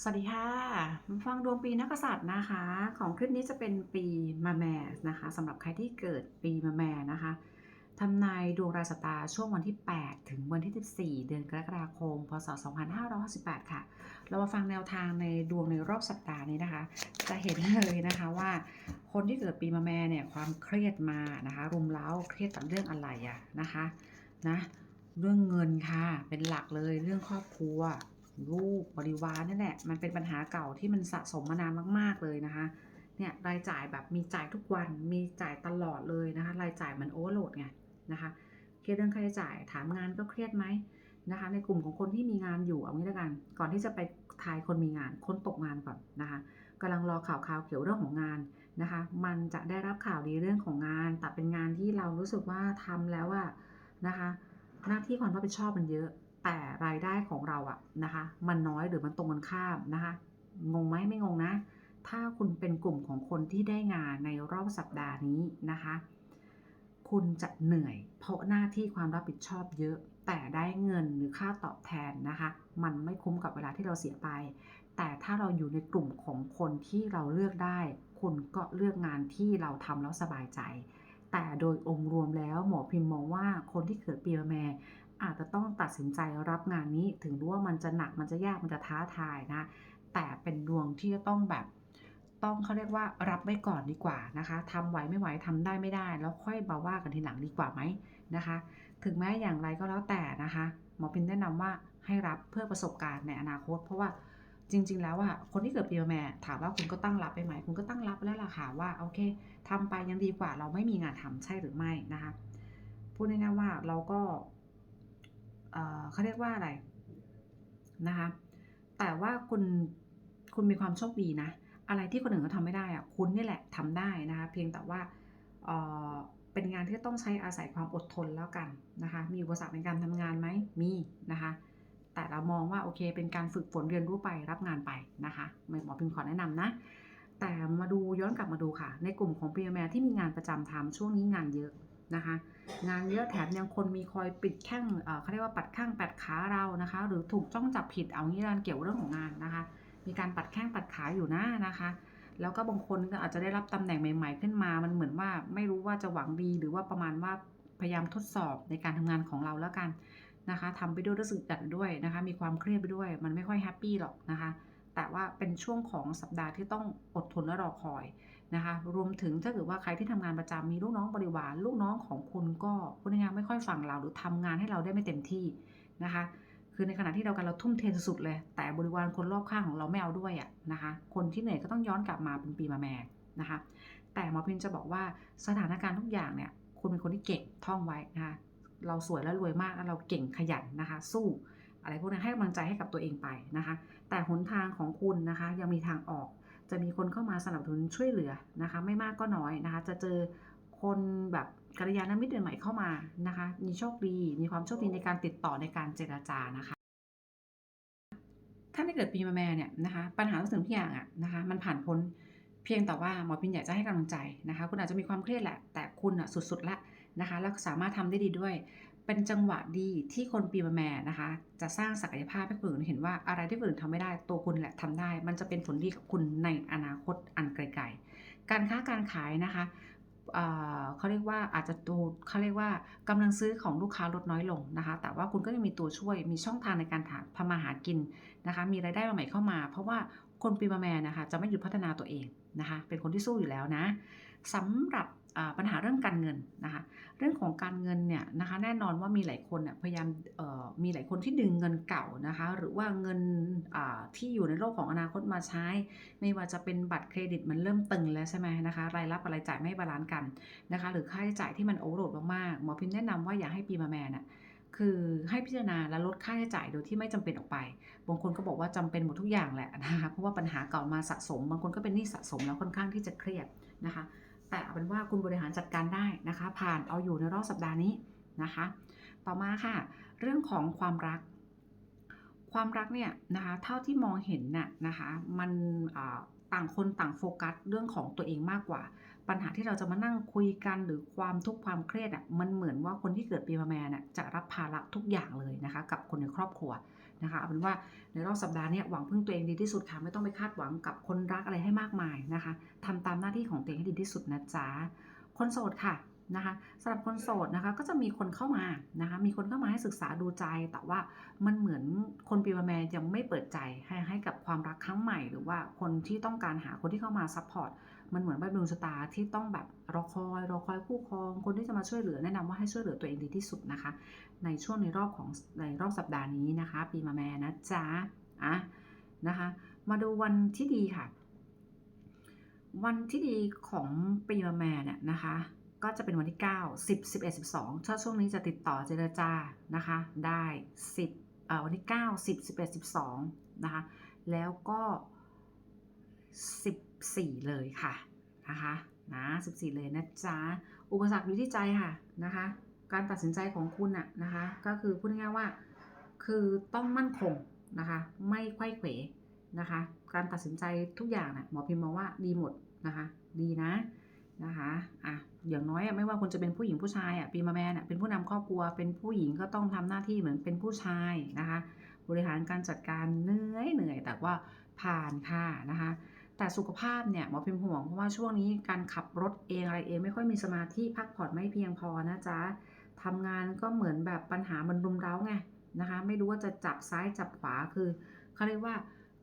สวัสดีค่ะมาฟังดวงปีนักษัตริย์นะคะ ของคลิปนี้จะเป็นปีมะแม่นะคะสำหรับใครที่เกิดปีมะแม่นะคะทำนายดวงรายสัปดาช่วงวันที่ 8 ถึงวันที่ 14 เดือนกรกฎาคม พศ 2568 ค่ะ เรามาฟังแนวทางในดวงในรอบสัปดาห์นี้นะคะ จะเห็นเลยนะคะว่า คนที่เกิดปีมะแม่เนี่ยความเครียดมานะคะ รุมเร้าเครียดกับเรื่องอะไรอะนะคะนะเรื่องเงินค่ะเป็นหลักเลยเรื่องครอบครัว ลูกบริวารนั่นแหละ มันเป็นปัญหาเก่าที่มันสะสมมานานมาก ๆ เลยนะคะ เนี่ยรายจ่ายแบบมีจ่ายทุกวัน มีจ่ายตลอดเลยนะคะ รายจ่ายมันโอเวอร์โหลดไงนะคะเครียดเรื่องค่าใช้จ่าย ถามงานก็เครียดไหมนะคะ ในกลุ่มของคนที่มีงานอยู่เอางี้แล้วกัน ก่อนที่จะไปทายคนมีงาน คนตกงานก่อนนะคะกำลังรอข่าวข่าวเกี่ยวเรื่องของงานนะคะ มันจะได้รับข่าวดีเรื่องของงาน แต่เป็นงานที่เรารู้สึกว่าทำแล้วอะนะคะ หน้าที่ความรับผิดชอบมันเยอะ แต่รายได้ของเราอะนะคะ มันน้อยหรือมันตรงกันข้ามนะคะ งงไหมไม่งงนะ ถ้าคุณเป็นกลุ่มของคนที่ได้งานในรอบสัปดาห์นี้นะคะ คุณจะเหนื่อย เพราะหน้าที่ความรับผิดชอบเยอะ แต่ได้เงินหรือค่าตอบแทนนะคะ มันไม่คุ้มกับเวลาที่เราเสียไป แต่ถ้าเราอยู่ในกลุ่มของคนที่เราเลือกได้ คุณก็เลือกงานที่เราทำแล้วสบายใจ แต่โดยองค์รวมแล้วหมอพิมพ์มองว่าคนที่เกิดปีมะแม่อาจจะต้องตัดสินใจรับงานนี้ถึงรู้ว่ามันจะหนักมันจะยากมันจะท้าทายนะ แต่เป็นดวงที่จะต้องแบบ ต้องเขาเรียกว่ารับไว้ก่อนดีกว่านะคะทำไหวไม่ไหวทำได้ไม่ได้ แล้วค่อยมาว่ากันทีหลังดีกว่าไหมนะคะ ถึงแม้อย่างไรก็แล้วแต่นะคะหมอพิมแนะนำว่าให้รับเพื่อประสบการณ์ในอนาคต เพราะว่า จริง ๆ แล้วอะคนที่เกิดปีมะแม่ถามว่าคุณก็ตั้งรับไปไหมคุณก็ตั้งรับแล้วล่ะค่ะว่าโอเคทำไปยังดีกว่าเราไม่มีงานทำใช่หรือไม่นะคะพูดง่ายๆว่าเราก็เอ่อเขาเรียกว่าอะไรนะคะ แต่ว่าคุณคุณมีความโชคดีนะ อะไรที่คนอื่นเขาทำไม่ได้อะคุณนี่แหละทำได้นะคะเพียงแต่ว่าเอ่อเป็นงานที่ต้องใช้อาศัยความอดทนแล้วกันนะคะ มีอุปสรรคในการทำงานไหมมีนะคะ แต่เรามองว่าโอเค เป็นการฝึกฝนเรียนรู้ไปรับงานไปนะคะหมอพิมพ์ขอแนะนำนะ แต่มาดูย้อนกลับมาดูค่ะ ในกลุ่มของปีแมที่มีงานประจำทำช่วงนี้งานเยอะนะคะ งานเยอะแถมยังคนมีคอยปิดแข้งเขาเรียกว่าปัดข้างปัดขาเรานะคะ หรือถูกจ้องจับผิดเอางี้การเกี่ยวเรื่องของงานนะคะ มีการปัดแข้งปัดขาอยู่นะนะคะแล้วก็บางคนก็อาจจะได้รับตำแหน่งใหม่ ๆ ขึ้นมา มันเหมือนว่าไม่รู้ว่าจะหวังดี หรือว่าประมาณว่าพยายามทดสอบในการทำงานของเราแล้วกัน นะคะทำไปด้วยรู้สึกดัดด้วยนะคะมีความเครียดไปด้วย มันไม่ค่อยแฮปปี้หรอกนะคะแต่ว่าเป็นช่วงของสัปดาห์ที่ต้องอดทนและรอคอยนะคะรวมถึงถ้าเกิดว่าใครที่ทำงานประจำมีลูกน้องบริวารลูกน้องของคุณก็พูดง่ายๆไม่ค่อยฟังเราหรือทำงานให้เราได้ไม่เต็มที่นะคะคือในขณะที่เรากันเราทุ่มเทสุดเลย แต่บริวารคนรอบข้างของเราไม่เอาด้วยอะนะคะคนที่เหนื่อยก็ต้องย้อนกลับมาเป็นปีมาแม่นะคะแต่หมอพิมจะบอกว่าสถานการณ์ทุกอย่างเนี่ยคุณเป็นคนที่เก่งท่องไว้นะคะ เราสวยและรวยมากแล้วเราเก่งขยันนะคะ สู้อะไรพวกนี้ให้กำลังใจให้กับตัวเองไปนะคะ แต่หนทางของคุณนะคะยังมีทางออก จะมีคนเข้ามาสนับสนุนช่วยเหลือนะคะ ไม่มากก็น้อยนะคะ จะเจอคนแบบกัลยาณมิตรใหม่เข้ามานะคะ มีโชคดี มีความโชคดีในการติดต่อในการเจราจานะคะถ้าไม่เกิดปีมะแม่เนี่ยนะคะปัญหาทุกสิ่งทุกอย่างอะนะคะมันผ่านพ้นเพียงแต่ว่าหมอพินอยากจะให้กำลังใจนะคะ คุณอาจจะมีความเครียดแหละ แต่คุณอะสุดๆละ นะคะแล้วสามารถทำได้ดีด้วย เป็นจังหวะดีที่คนปีมะแม่นะคะ จะสร้างศักยภาพให้คนอื่นเห็นว่าอะไรที่คนอื่นทำไม่ได้ตัวคุณแหละทำได้ มันจะเป็นผลดีกับคุณในอนาคตอันไกลๆ การค้าการขายนะคะเขาเรียกว่าอาจจะดูเขาเรียกว่ากำลังซื้อของลูกค้าลดน้อยลงนะคะ แต่ว่าคุณก็ยังมีตัวช่วยมีช่องทางในการหาทำมาหากินนะคะ มีรายได้ใหม่เข้ามา เพราะว่าคนปีมะแม่นะคะจะไม่หยุดพัฒนาตัวเองนะคะ เป็นคนที่สู้อยู่แล้วนะสำหรับ ปัญหาเรื่องการเงินนะคะ เรื่องของการเงินเนี่ยนะคะแน่นอนว่ามีหลายคนเนี่ยพยายามมีหลายคนที่ดึงเงินเก่านะคะ หรือว่าเงินที่อยู่ในโลกของอนาคตมาใช้ ไม่ว่าจะเป็นบัตรเครดิตมันเริ่มตึงแล้วใช่ไหมนะคะ รายรับรายจ่ายไม่บาลานซ์กันนะคะ หรือค่าใช้จ่ายที่มันโอเวอร์โหลดมากๆหมอพิมแนะนำว่าอย่าให้ปีมาแมนน่ะคือให้พิจารณาและลดค่าใช้จ่ายโดยที่ไม่จำเป็นออกไป บางคนก็บอกว่าจำเป็นหมดทุกอย่างแหละนะคะ เพราะว่าปัญหาเก่ามาสะสม บางคนก็เป็นหนี้สะสมแล้วค่อนข้างที่จะเครียดนะคะ แต่เอาเป็นว่าคุณบริหารจัดการได้นะคะ ผ่านเอาอยู่ในรอบสัปดาห์นี้นะคะ ต่อมาค่ะ เรื่องของความรัก ความรักเนี่ยนะคะ เท่าที่มองเห็นน่ะนะคะ มันต่างคนต่างโฟกัสเรื่องของตัวเองมากกว่า ปัญหาที่เราจะมานั่งคุยกันหรือความทุกข์ความเครียดอะมันเหมือนว่าคนที่เกิดปีมะแม่น่ะจะรับภาระทุกอย่างเลยนะคะ กับคนในครอบครัว นะคะเอาเป็นว่าในรอบสัปดาห์นี้หวังพึ่งตัวเองดีที่สุดค่ะ ไม่ต้องไปคาดหวังกับคนรักอะไรให้มากมายนะคะทำตามหน้าที่ของตัวเองให้ดีที่สุดนะจ๊ะคนโสดค่ะนะคะสำหรับคนโสดนะคะก็จะมีคนเข้ามานะคะมีคนเข้ามาให้ศึกษาดูใจ แต่ว่ามันเหมือนคนปีมะแมยังไม่เปิดใจให้ให้กับความรักครั้งใหม่ หรือว่าคนที่ต้องการหาคนที่เข้ามาซัพพอร์ต มันเหมือนแบบดวงชะตาที่ต้องแบบรอคอยรอคอยคู่ครองคนที่จะมาช่วยเหลือแนะนำว่าให้ช่วยเหลือตัวเองดีที่สุดนะคะ ในช่วงในรอบของในรอบสัปดาห์นี้นะคะ ปีมะแม่นะจ๊ะอะนะคะ มาดูวันที่ดีค่ะ วันที่ดีของปีมะแม่เนี่ยนะคะก็จะเป็นวันที่ 9 10 11 12 ถ้าช่วงนี้จะติดต่อเจรจานะคะ ได้ 10เอ่อวันที่ 9 10 11 12 นะคะ แล้วก็14 เลยค่ะนะคะนะ14 เลยนะจ๊ะอุปสรรคอยู่ที่ใจค่ะนะคะ การตัดสินใจของคุณอะนะคะ ก็คือพูดง่ายๆว่า คือต้องมั่นคงนะคะ ไม่ไขว้เขวนะคะ การตัดสินใจทุกอย่างน่ะหมอพิมพ์มองว่าดีหมดนะคะ ดีนะนะคะอะอย่างน้อยอะไม่ว่าคุณจะเป็นผู้หญิงผู้ชายอะปีมาแมนอะเป็นผู้นำครอบครัว เป็นผู้หญิงก็ต้องทำหน้าที่เหมือนเป็นผู้ชายนะคะ บริหารการจัดการเหนื่อยเหนื่อยแต่ว่าผ่านค่ะนะคะ แต่สุขภาพเนี่ยหมอพิมพ์ห่วงเพราะว่าช่วงนี้การขับรถเองอะไรเองไม่ค่อยมีสมาธิพักผ่อนไม่เพียงพอนะจ๊ะทำงานก็เหมือนแบบปัญหามันรุมเร้าไงนะคะ ไม่รู้ว่าจะจับซ้ายจับขวาคือเขาเรียกว่า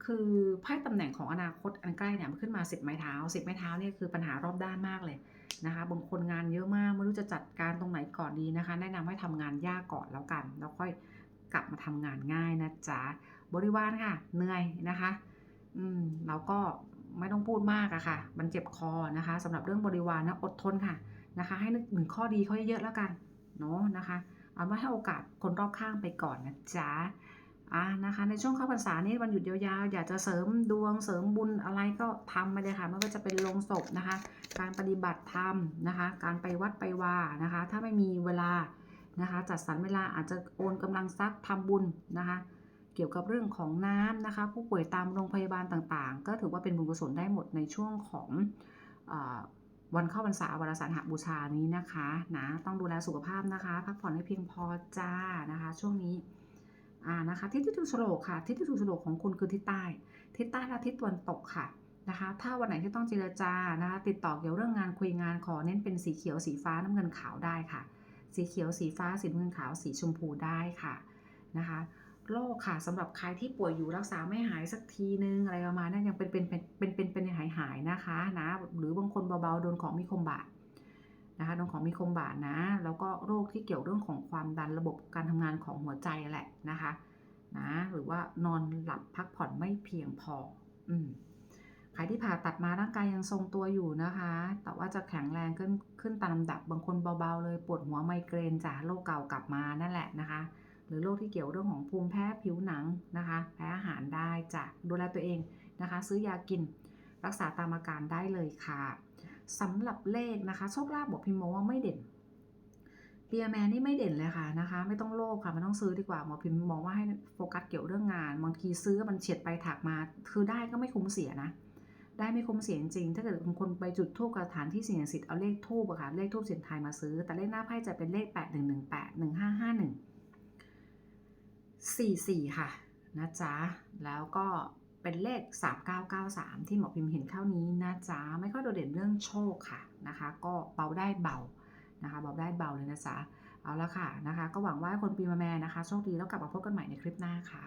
คือไพ่ตำแหน่งของอนาคตอันใกล้เนี่ยมันขึ้นมาสิบไม้เท้าสิบไม้เท้าเนี่ยคือปัญหารอบด้านมากเลยนะคะบางคนงานเยอะมากไม่รู้จะจัดการตรงไหนก่อนดีนะคะ แนะนำให้ทำงานยากก่อนแล้วกัน แล้วค่อยกลับมาทำงานง่ายนะจ๊ะบริวารค่ะเหนื่อยนะคะ อืมแล้วก็ ไม่ต้องพูดมากอะค่ะ มันเจ็บคอนะคะสำหรับเรื่องบริวารนะอดทนค่ะนะคะ ให้นึกถึงข้อดีเขาเยอะๆแล้วกันเนาะนะคะเอาไว่าให้โอกาสคนรอบข้างไปก่อนนะจ๊ะอะนะคะ ในช่วงเข้าพรรษานี้วันหยุดยาวๆ อยากจะเสริมดวงเสริมบุญอะไรก็ทำไปเลยค่ะไม่ว่าจะเป็นลงศพนะคะ การปฏิบัติธรรมนะคะ การไปวัดไปวานะคะ ถ้าไม่มีเวลานะคะ จัดสรรเวลาอาจจะโอนกำลังทรัพย์ทำบุญนะคะ เกี่ยวกับเรื่องของน้ำนะคะ ผู้ป่วยตามโรงพยาบาลต่างๆ ก็ถือว่าเป็นบุญกุศลได้หมดในช่วงของอวันเข้าพรรษาวันสาฬหบูชานี้นะคะนะต้องดูแลสุขภาพนะคะ พักผ่อนให้เพียงพอจ้านะคะ ช่วงนี้อ่านะคะทิศที่ถูกโฉลกค่ะทิศที่ถูกโฉลกของคุณคือทิศใต้ ทิศใต้และทิศตะวันตกค่ะนะคะถ้าวันไหนที่ต้องเจรจานะคะติดต่อเกี่ยวเรื่องงานคุยงานขอเน้นเป็นสีเขียวสีฟ้าน้ำเงินขาวได้ค่ะ สีเขียวสีฟ้าสีน้ำเงินขาวสีชมพูได้ค่ะนะคะ โรคค่ะสำหรับใครที่ป่วยอยู่รักษาไม่หายสักทีนึงอะไรประมาณนั้นยังเป็นเป็นเป็นเป็นเป็นเป็นหายหายนะคะนะหรือบางคนเบาๆโดนของมีคมบาดนะคะโดนของมีคมบาดนะ แล้วก็โรคที่เกี่ยวเรื่องของความดันระบบการทำงานของหัวใจแหละนะคะนะหรือว่านอนหลับพักผ่อนไม่เพียงพออืมใครที่ผ่าตัดมาร่างกายยังทรงตัวอยู่นะคะ แต่ว่าจะแข็งแรงขึ้นขึ้นตามลำดับบางคนเบาๆเลยปวดหัวไมเกรนจากโรคเก่ากลับมานั่นแหละนะคะ รือโรคที่เกี่ยวเรื่องของภูมิแพ้ผิวหนังนะคะ แพ้อาหารได้จะดูแลตัวเองนะคะ ซื้อยากินรักษาตามอาการได้เลยค่ะสำหรับเลขนะคะโชคลาภบอกพิมพ์ว่าไม่เด่นเปียแมนนี่ไม่เด่นเลยค่ะนะคะ ไม่ต้องโลภค่ะไม่ต้องซื้อดีกว่าหมอพิมพ์มองว่าให้โฟกัสเกี่ยวเรื่องงานบางทีซื้อมันเฉียดไปถักมา คือได้ก็ไม่คุ้มเสียนะ ได้ไม่คุ้มเสียจริงถ้าเกิดบางคนไปจุดทูบกับฐานที่เสี่ยงสิทธิ์เอาเลขทูบอะค่ะเลขทูบเสียงไทยมาซื้อ แต่เลขหน้าไพ่จะเป็นเลข8 1 1 8 1 5 5 1 44 ค่ะนะจ๊ะ แล้วก็เป็นเลข 3993 ที่หมอพิมพ์เห็นเข้านี้นะจ๊ะ ไม่ค่อยโดดเด่นเรื่องโชคค่ะนะคะ ก็เบาได้เบานะคะเบาได้เบาเลยนะจ๊ะ เอาละค่ะนะคะ ก็หวังว่าคนปีมาแม่นะคะ โชคดีแล้วกลับมาพบกันใหม่ในคลิปหน้าค่ะ